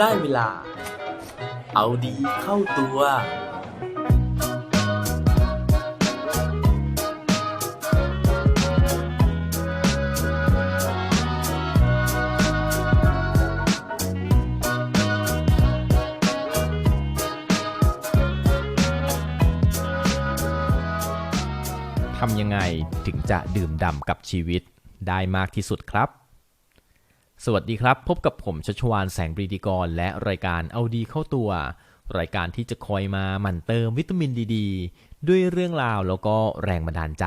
ได้เวลา เอาดีเข้าตัว ทำยังไงถึงจะดื่มด่ำกับชีวิตได้มากที่สุดครับ สวัสดีครับ พบกับผมชัชวานแสงปรีดีกร และรายการเอาดีเข้าตัว รายการที่จะคอยมาหมั่นเติมวิตามินดีดด้วยเรื่องราวแล้วก็แรงบันดาลใจ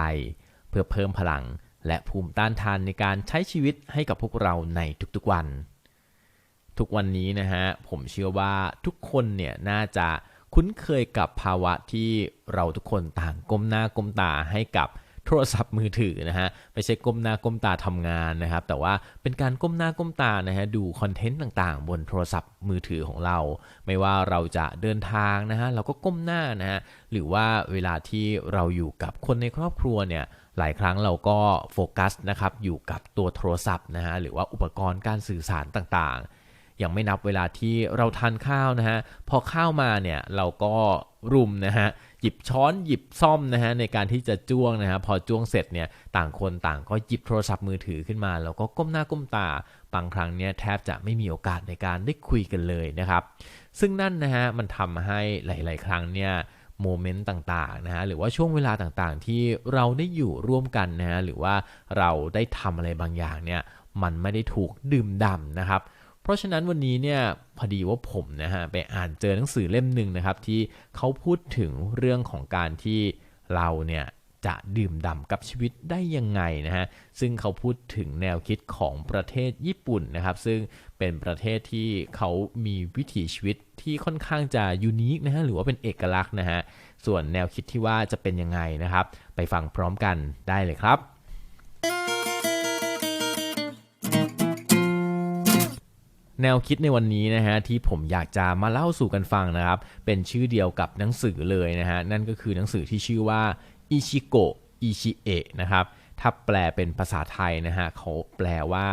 เพื่อเพิ่มพลัง และภูมิต้านทานในการใช้ชีวิตให้กับพวกเราในทุกๆวัน ทุกวันนี้นะฮะผมเชื่อว่าทุกคนเนี่ยน่าจะคุ้นเคยกับภาวะที่เราทุกคนต่างก้มหน้าก้มตาให้กับ โทรศัพท์มือถือนะฮะไม่ใช่ก้มหน้าก้มตาทำงานนะครับ แต่ว่าเป็นการก้มหน้าก้มตานะฮะดูคอนเทนต์ต่างๆ บนโทรศัพท์มือถือของเรา ไม่ว่าเราจะเดินทางนะฮะเราก็ก้มหน้านะฮะหรือว่าเวลาที่เราอยู่กับคนในครอบครัวเนี่ยหลายครั้งเราก็โฟกัสนะครับอยู่กับตัวโทรศัพท์นะฮะหรือว่าอุปกรณ์การสื่อสารต่างๆยังไม่นับเวลาที่เราทานข้าวนะฮะ พอข้าวมาเนี่ยเราก็รุมนะฮะ หยิบช้อนหยิบซ่อมนะฮะในการที่จะจ้วงนะฮะพอจ้วงเสร็จเนี่ยต่างคนต่างก็หยิบโทรศัพท์มือถือขึ้นมา แล้วก็ก้มหน้าก้มตาบางครั้งเนี่ยแทบจะไม่มีโอกาสในการได้คุยกันเลยนะครับ ซึ่งนั่นนะฮะมันทำให้หลาย ๆ ครั้งเนี่ยโมเมนต์ต่างๆนะฮะหรือว่าช่วงเวลาต่างๆ ที่เราได้อยู่ร่วมกันนะฮะหรือว่าเราได้ทำอะไรบางอย่างเนี่ยมันไม่ได้ถูกดื่มด่ำนะครับ ราะฉะนั้นวันนี้เนี่ยพอดีว่าผมนะฮะไปอ่านเจอหนังสือเล่มหนึ่งนะครับ ที่เขาพูดถึงเรื่องของการที่เราเนี่ยจะดื่มด่ำกับชีวิตได้ยังไงนะฮะ ซึ่งเขาพูดถึงแนวคิดของประเทศญี่ปุ่นนะครับ ซึ่งเป็นประเทศที่เขามีวิถีชีวิตที่ค่อนข้างจะยูนิคนะฮะ หรือว่าเป็นเอกลักษณ์นะฮะ ส่วนแนวคิดที่ว่าจะเป็นยังไงนะครับ ไปฟังพร้อมกันได้เลยครับ แนวคิดในวันนี้นะฮะที่ผมอยากจะมาเล่าสู่กันฟังนะครับ เป็นชื่อเดียวกับหนังสือเลยนะฮะนั่นก็คือหนังสือที่ชื่อว่าอิชิโกะอิชิเอะนะครับถ้าแปลเป็นภาษาไทยนะฮะเขาแปลว่า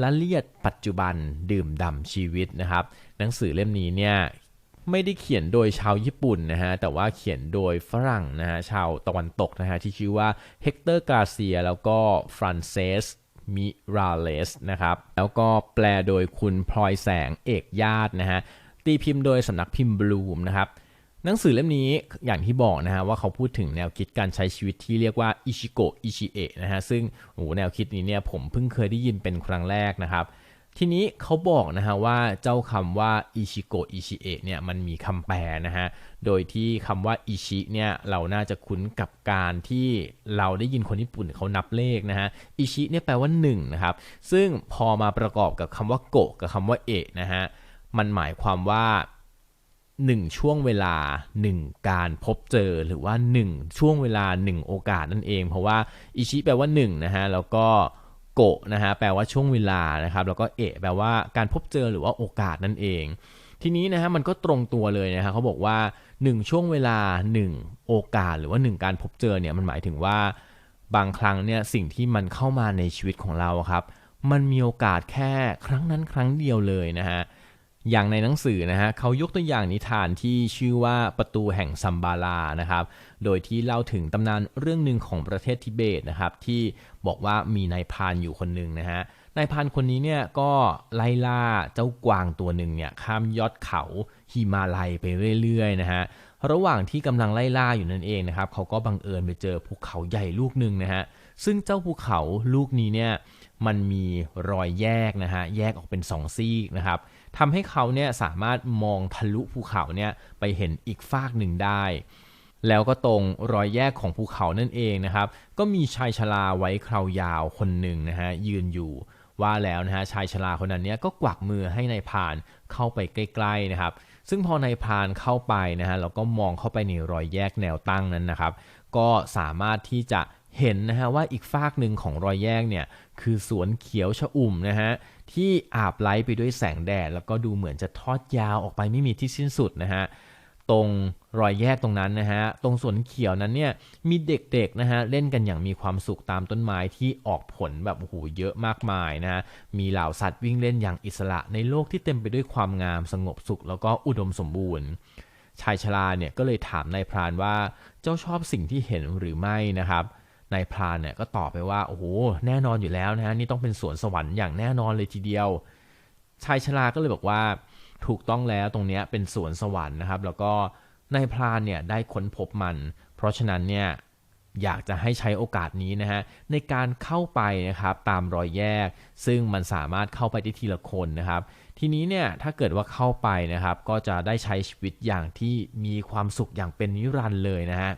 ละเลียดปัจจุบันดื่มด่ำชีวิตนะครับ หนังสือเล่มนี้เนี่ยไม่ได้เขียนโดยชาวญี่ปุ่นนะฮะแต่ว่าเขียนโดยฝรั่งนะฮะชาวตะวันตกนะฮะที่ชื่อว่าเฮกเตอร์กาเซียแล้วก็ฟรานเซส มิราเลสนะครับ แล้วก็แปลโดยคุณพลอยแสงเอกญาตินะฮะ ตีพิมพ์โดยสำนักพิมพ์บลูมนะครับ หนังสือเล่มนี้อย่างที่บอกนะฮะว่าเขาพูดถึงแนวคิดการใช้ชีวิตที่เรียกว่าอิชิโกะอิชิเอะนะฮะ ซึ่งโอ้แนวคิดนี้เนี่ยผมเพิ่งเคยได้ยินเป็นครั้งแรกนะครับ ทีนี้เขาบอกนะฮะว่าเจ้าคำว่าอิชิโกะอิชิเอะเนี่ยมันมีคำแปลนะฮะ โดยที่คำว่าอิชิเนี่ยเราน่าจะคุ้นกับการที่เราได้ยินคนญี่ปุ่นเขานับเลขนะฮะ อิชิเนี่ยแปลว่า1นะครับ ซึ่งพอมาประกอบกับคำว่าโกะกับคำว่าเอะนะฮะ มันหมายความว่า1ช่วงเวลา1การพบเจอหรือว่า1ช่วงเวลา1โอกาสนั่นเอง เพราะว่าอิชิแปลว่า1นะฮะแล้วก็ โกะนะฮะแปลว่าช่วงเวลานะครับแล้วก็เอะแปลว่าการพบเจอหรือว่าโอกาสนั่นเอง ทีนี้นะฮะมันก็ตรงตัวเลยนะฮะเขาบอกว่า 1 ช่วงเวลา 1 โอกาสหรือว่า 1 การพบเจอเนี่ยมันหมายถึงว่าบางครั้งเนี่ยสิ่งที่มันเข้ามาในชีวิตของเราครับ มันมีโอกาสแค่ครั้งนั้นครั้งเดียวเลยนะฮะ อย่างในหนังสือนะฮะเขายกตัวอย่างนิทานที่ชื่อว่าประตูแห่งซัมบาลานะครับ โดยที่เล่าถึงตำนานเรื่องหนึ่งของประเทศทิเบตนะครับ ที่บอกว่ามีนายพานอยู่คนหนึ่งนะฮะนายพานคนนี้เนี่ยก็ไล่ล่าเจ้ากวางตัวหนึ่งเนี่ยข้ามยอดเขาฮิมาลัยไปเรื่อยๆนะฮะ ระหว่างที่กำลังไล่ล่าอยู่นั่นเองนะครับเขาก็บังเอิญไปเจอภูเขาใหญ่ลูกหนึ่งนะฮะซึ่งเจ้าภูเขาลูกนี้เนี่ยมันมีรอยแยกนะฮะแยกออกเป็นสองซีกนะครับทำให้เขาเนี่ยสามารถมองทะลุภูเขาเนี่ยไปเห็นอีกฟากหนึ่งได้ แล้วก็ตรงรอยแยกของภูเขานั่นเองนะครับ ก็มีชายชราไว้คราวยาวคนหนึ่งนะฮะยืนอยู่ ว่าแล้วนะฮะชายชราคนนั้นเนี่ยก็กวักมือให้ในายพานเข้าไปใกล้ๆนะครับ ซึ่งพอนายพานเข้าไปนะฮะแล้วก็มองเข้าไปในรอยแยกแนวตั้งนั้นนะครับ ก็สามารถที่จะเห็นนะฮะว่าอีกฟากหนึ่งของรอยแยกเนี่ยคือสวนเขียวชอุ่มนะฮะที่อาบไล้ไปด้วยแสงแดด แล้วก็ดูเหมือนจะทอดยาวออกไปไม่มีที่สิ้นสุดนะฮะตรง รอยแยกตรงนั้นนะฮะ ตรงสวนเขียวนั้นเนี่ยมีเด็กๆนะฮะเล่นกันอย่างมีความสุขตามต้นไม้ที่ออกผลแบบโอ้โหเยอะมากมายนะฮะ มีเหล่าสัตว์วิ่งเล่นอย่างอิสระในโลกที่เต็มไปด้วยความงามสงบสุข แล้วก็อุดมสมบูรณ์ ชายชราเนี่ยก็เลยถามนายพรานว่าเจ้าชอบสิ่งที่เห็นหรือไม่นะครับนายพรานเนี่ยก็ตอบไปว่าโอ้โหแน่นอนอยู่แล้วนะฮะนี่ต้องเป็นสวนสวรรค์อย่างแน่นอนเลยทีเดียว ชายชราก็เลยบอกว่าถูกต้องแล้วตรงนี้เป็นสวนสวรรค์นะครับ แล้วก็ นายพรานเนี่ยได้ค้นพบมัน เพราะฉะนั้นเนี่ยอยากจะให้ใช้โอกาสนี้นะฮะในการเข้าไปนะครับตามรอยแยก ซึ่งมันสามารถเข้าไปได้ทีละคนนะครับ ทีนี้เนี่ยถ้าเกิดว่าเข้าไปนะครับ ก็จะได้ใช้ชีวิตอย่างที่มีความสุขอย่างเป็นนิรันดร์เลยนะฮะ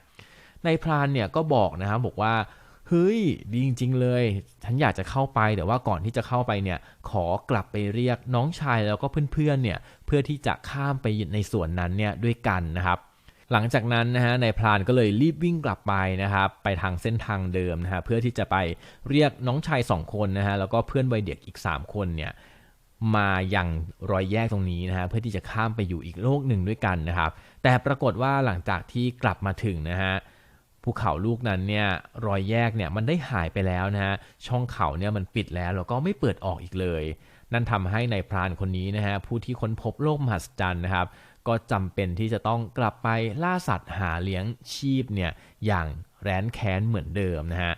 นายพรานเนี่ยก็บอกนะครับบอกว่า เฮ้ยดีจริง ๆ เลย ฉันอยากจะเข้าไปแต่ว่าก่อนที่จะเข้าไปเนี่ย ขอกลับไปเรียกน้องชายแล้วก็เพื่อนๆเนี่ยเพื่อที่จะข้ามไปในส่วนนั้นเนี่ยด้วยกันนะครับหลังจากนั้นนะฮะนายพรานก็เลยรีบวิ่งกลับไปนะครับไปทางเส้นทางเดิมนะฮะเพื่อที่จะไปเรียกน้องชายสองคนนะฮะแล้วก็เพื่อนวัยเด็กอีก 3 คนเนี่ยมาอยังรอยแยกตรงนี้นะฮะเพื่อที่จะข้ามไปอยู่อีกโลกหนึ่งด้วยกันนะครับแต่ปรากฏว่าหลังจากที่กลับมาถึงนะฮะ ภูเขาลูกนั้นเนี่ยรอยแยกเนี่ยมันได้หายไปแล้วนะฮะช่องเขาเนี่ยมันปิดแล้วแล้วก็ไม่เปิดออกอีกเลย นั่นทำให้ในพรานคนนี้นะฮะผู้ที่ค้นพบโลกมหัศจรรย์นะครับ ก็จำเป็นที่จะต้องกลับไปล่าสัตว์หาเลี้ยงชีพเนี่ยอย่างแร้นแค้นเหมือนเดิมนะฮะ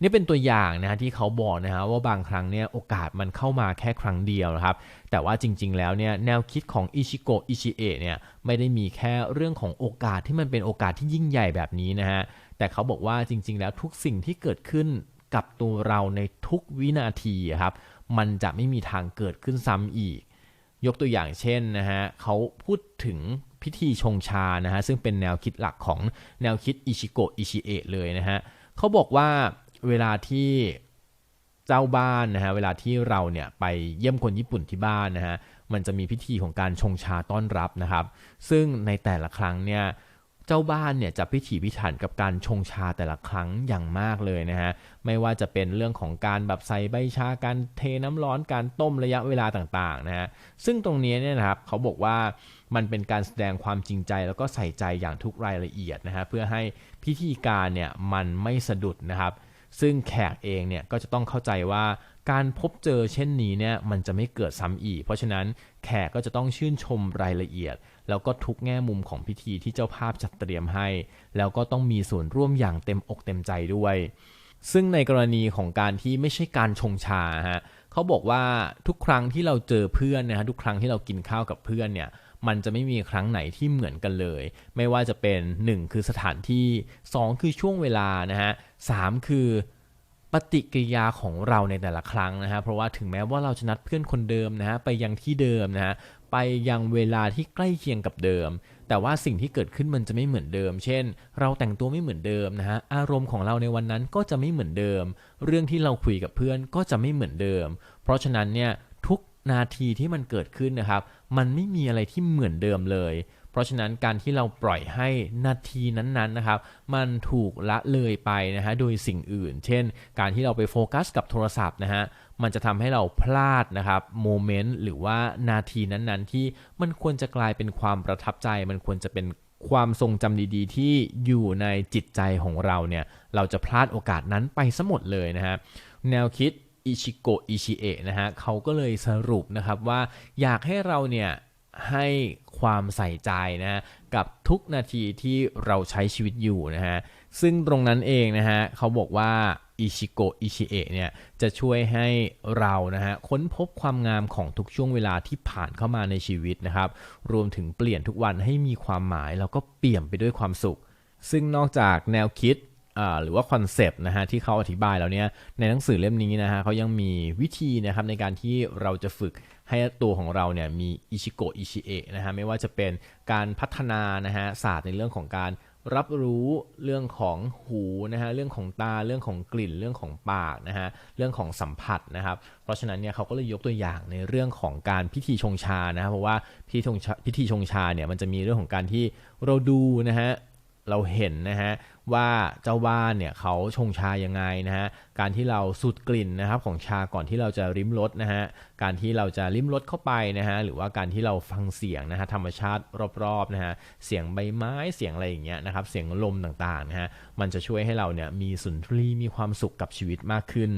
นี่เป็นตัวอย่างนะฮะที่เขาบอกนะฮะว่าบางครั้งเนี่ยโอกาสมันเข้ามาแค่ครั้งเดียวนะครับ แต่ว่าจริง ๆ แล้วเนี่ยแนวคิดของอิชิโกะอิชิเอะเนี่ยไม่ได้มีแค่เรื่องของโอกาสที่มันเป็นโอกาสที่ยิ่งใหญ่แบบนี้นะฮะ แต่เขาบอกว่าจริง ๆ แล้วทุกสิ่งที่เกิดขึ้นกับตัวเราในทุกวินาทีครับ มันจะไม่มีทางเกิดขึ้นซ้ำอีก ยกตัวอย่างเช่นนะฮะเขาพูดถึงพิธีชงชานะฮะซึ่งเป็นแนวคิดหลักของแนวคิดอิชิโกะอิชิเอะเลยนะฮะเขาบอกว่าเวลาที่เจ้าบ้านนะฮะเวลาที่เราเนี่ยไปเยี่ยมคนญี่ปุ่นที่บ้านนะฮะมันจะมีพิธีของการชงชาต้อนรับนะครับ ซึ่งในแต่ละครั้งเนี่ย เจ้าบ้านเนี่ยจะพิถีพิถันกับการชงชาแต่ละครั้งอย่างมากเลยนะฮะ ไม่ว่าจะเป็นเรื่องของการแบบใส่ใบชา การเทน้ำร้อน การต้มระยะเวลาต่างๆนะฮะ ซึ่งตรงนี้เนี่ยนะครับเขาบอกว่ามันเป็นการแสดงความจริงใจแล้วก็ใส่ใจอย่างทุกรายละเอียดนะฮะเพื่อให้พิธีการเนี่ยมันไม่สะดุดนะครับ ซึ่งแขกเองเนี่ยก็จะต้องเข้าใจว่าการพบเจอเช่นนี้เนี่ยมันจะไม่เกิดซ้ำอีก เพราะฉะนั้นแขกก็จะต้องชื่นชมรายละเอียด แล้วก็ทุกแง่มุมของพิธีที่เจ้าภาพจัดเตรียมให้ แล้วก็ต้องมีส่วนร่วมอย่างเต็มอกเต็มใจด้วย ซึ่งในกรณีของการที่ไม่ใช่การชงชาฮะเขาบอกว่าทุกครั้งที่เราเจอเพื่อนนะฮะทุกครั้งที่เรากินข้าวกับเพื่อนเนี่ยมันจะไม่มีครั้งไหนที่เหมือนกันเลย ไม่ว่าจะเป็น 1 คือสถานที่ 2 คือช่วงเวลานะฮะสคือปฏิกิริยาของเราในแต่ละครั้งนะฮะเพราะว่าถึงแม้ว่าเราจะนัดเพื่อนคนเดิมนะฮะไปยังที่เดิมนะฮะ ไปยังเวลาที่ใกล้เคียงกับเดิม แต่ว่าสิ่งที่เกิดขึ้นมันจะไม่เหมือนเดิม เช่น เราแต่งตัวไม่เหมือนเดิมนะฮะ อารมณ์ของเราในวันนั้นก็จะไม่เหมือนเดิม เรื่องที่เราคุยกับเพื่อนก็จะไม่เหมือนเดิม เพราะฉะนั้นเนี่ยทุกนาทีที่มันเกิดขึ้นนะครับ มันไม่มีอะไรที่เหมือนเดิมเลย เพราะฉะนั้นการที่เราปล่อยให้นาทีนั้นๆนะครับ มันถูกละเลยไปนะฮะโดยสิ่งอื่น เช่น การที่เราไปโฟกัสกับโทรศัพท์นะฮะมันจะทำให้เราพลาดนะครับโมเมนต์หรือว่านาทีนั้นๆ ที่มันควรจะกลายเป็นความประทับใจ มันควรจะเป็นความทรงจำดีๆ ที่อยู่ในจิตใจของเราเนี่ยเราจะพลาดโอกาสนั้นไปซะหมดเลยนะฮะแนวคิดอิชิโกะอิชิเอะนะฮะเขาก็เลยสรุปนะครับว่าอยากให้เราเนี่ยให้ ความใส่ใจนะกับทุกนาทีที่เราใช้ชีวิตอยู่นะฮะซึ่งตรงนั้นเองนะฮะเขาบอกว่าอิชิโกะอิชิเอะเนี่ยจะช่วยให้เรานะฮะค้นพบความงามของทุกช่วงเวลาที่ผ่านเข้ามาในชีวิตนะครับ รวมถึงเปลี่ยนทุกวันให้มีความหมาย แล้วก็เปี่ยมไปด้วยความสุข ซึ่งนอกจากแนวคิดหรือว่าคอนเซปต์นะฮะที่เขาอธิบายแล้วเนี่ยในหนังสือเล่มนี้นะฮะเขายังมีวิธีนะครับในการที่เราจะฝึก ให้ตัวของเราเนี่ยมีอิชิโกะอิชิเอะนะฮะไม่ว่าจะเป็นการพัฒนานะฮะศาสตร์ในเรื่องของการรับรู้เรื่องของหูนะฮะเรื่องของตาเรื่องของกลิ่นเรื่องของปากนะฮะเรื่องของสัมผัสนะครับ เพราะฉะนั้นเนี่ยเขาก็เลยยกตัวอย่างในเรื่องของการพิธีชงชานะเพราะว่าพิธีชงชาพิธีชงชาเนี่ยมันจะมีเรื่องของการที่เราดูนะฮะ เราเห็นนะฮะว่าเจ้าว่านเนี่ยเขาชงชายังไงนะฮะการที่เราสูดกลิ่นนะครับของชาก่อนที่เราจะริมรสนะฮะการที่เราจะริมรสเข้าไปนะฮะหรือว่าการที่เราฟังเสียงนะฮะธรรมชาติรอบๆนะฮะเสียงใบไม้เสียงอะไรอย่างเงี้ยนะครับเสียงลมต่างๆนะฮะมันจะช่วยให้เราเนี่ยมีสุนทรีมีความสุขกับชีวิตมากขึ้น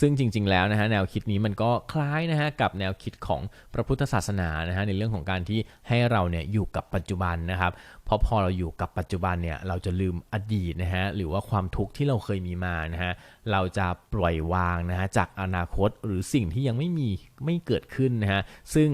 ซึ่งจริง ๆ แล้วนะฮะแนวคิดนี้มันก็คล้ายนะฮะกับแนวคิดของพระพุทธศาสนานะฮะในเรื่องของการที่ให้เราเนี่ยอยู่กับปัจจุบันนะครับเพราะพอเราอยู่กับปัจจุบันเนี่ยเราจะลืมอดีตนะฮะหรือว่าความทุกข์ที่เราเคยมีมานะฮะเราจะปล่อยวางนะฮะจากอนาคตหรือสิ่งที่ยังไม่มีไม่เกิดขึ้นนะฮะซึ่ง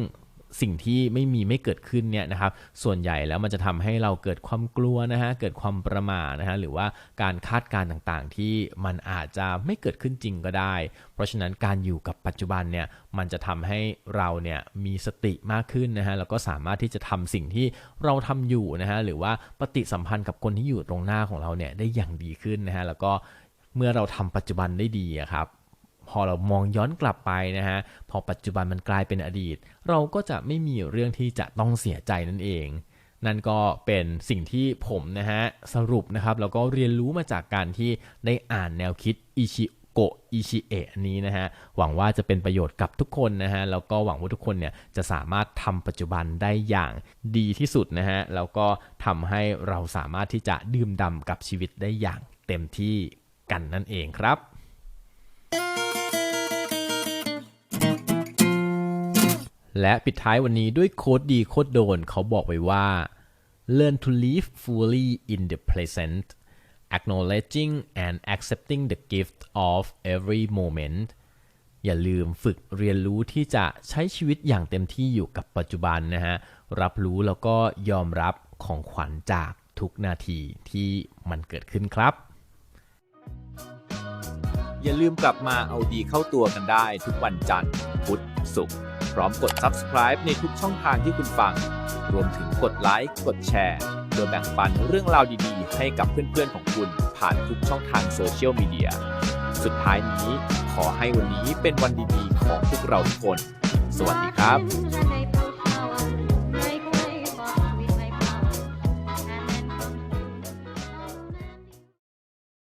สิ่งที่ไม่มีไม่เกิดขึ้นเนี่ยนะครับส่วนใหญ่แล้วมันจะทำให้เราเกิดความกลัวนะฮะเกิดความประหม่านะฮะหรือว่าการคาดการณ์ต่างๆ ที่มันอาจจะไม่เกิดขึ้นจริงก็ได้ เพราะฉะนั้นการอยู่กับปัจจุบันเนี่ยมันจะทำให้เราเนี่ยมีสติมากขึ้นนะฮะแล้วก็สามารถที่จะทำสิ่งที่เราทำอยู่นะฮะหรือว่าปฏิสัมพันธ์กับคนที่อยู่ตรงหน้าของเราเนี่ยได้อย่างดีขึ้นนะฮะแล้วก็เมื่อเราทำปัจจุบันได้ดีอะครับ พอเรามองย้อนกลับไปนะฮะพอปัจจุบันมันกลายเป็นอดีต เราก็จะไม่มีเรื่องที่จะต้องเสียใจนั่นเอง นั่นก็เป็นสิ่งที่ผมนะฮะสรุปนะครับแล้วก็เรียนรู้มาจากการที่ได้อ่านแนวคิดอิชิโกะอิชิเอะนี้นะฮะหวังว่าจะเป็นประโยชน์กับทุกคนนะฮะแล้วก็หวังว่าทุกคนเนี่ยจะสามารถทำปัจจุบันได้อย่างดีที่สุดนะฮะแล้วก็ทำให้เราสามารถที่จะดื่มด่ำกับชีวิตได้อย่างเต็มที่กันนั่นเองครับ และปิดท้ายวันนี้ด้วยโค้ดดีโค้ดโดนเขาบอกไว้ว่า learn to live fully in the present acknowledging and accepting the gift of every moment อย่าลืมฝึกเรียนรู้ที่จะใช้ชีวิตอย่างเต็มที่อยู่กับปัจจุบันนะฮะ รับรู้แล้วก็ยอมรับของขวัญจากทุกนาทีที่มันเกิดขึ้นครับ อย่าลืมกลับมาเอาดีเข้าตัวกันได้ทุกวันจันทร์ พุธ ศุกร์ ร้อมกด subscribe ในทุกช่องทางที่คุณฟัง รวมถึงกดไลค์กดแชร์โดยแบ่งปันเรื่องราวดีๆ ให้กับเพื่อนๆของคุณผ่านทุกช่องทางโซเชียลมีเดีย สุดท้ายนี้ขอให้วันนี้เป็นวันดีๆ ของพวกเราทุกคน สวัสดีครับ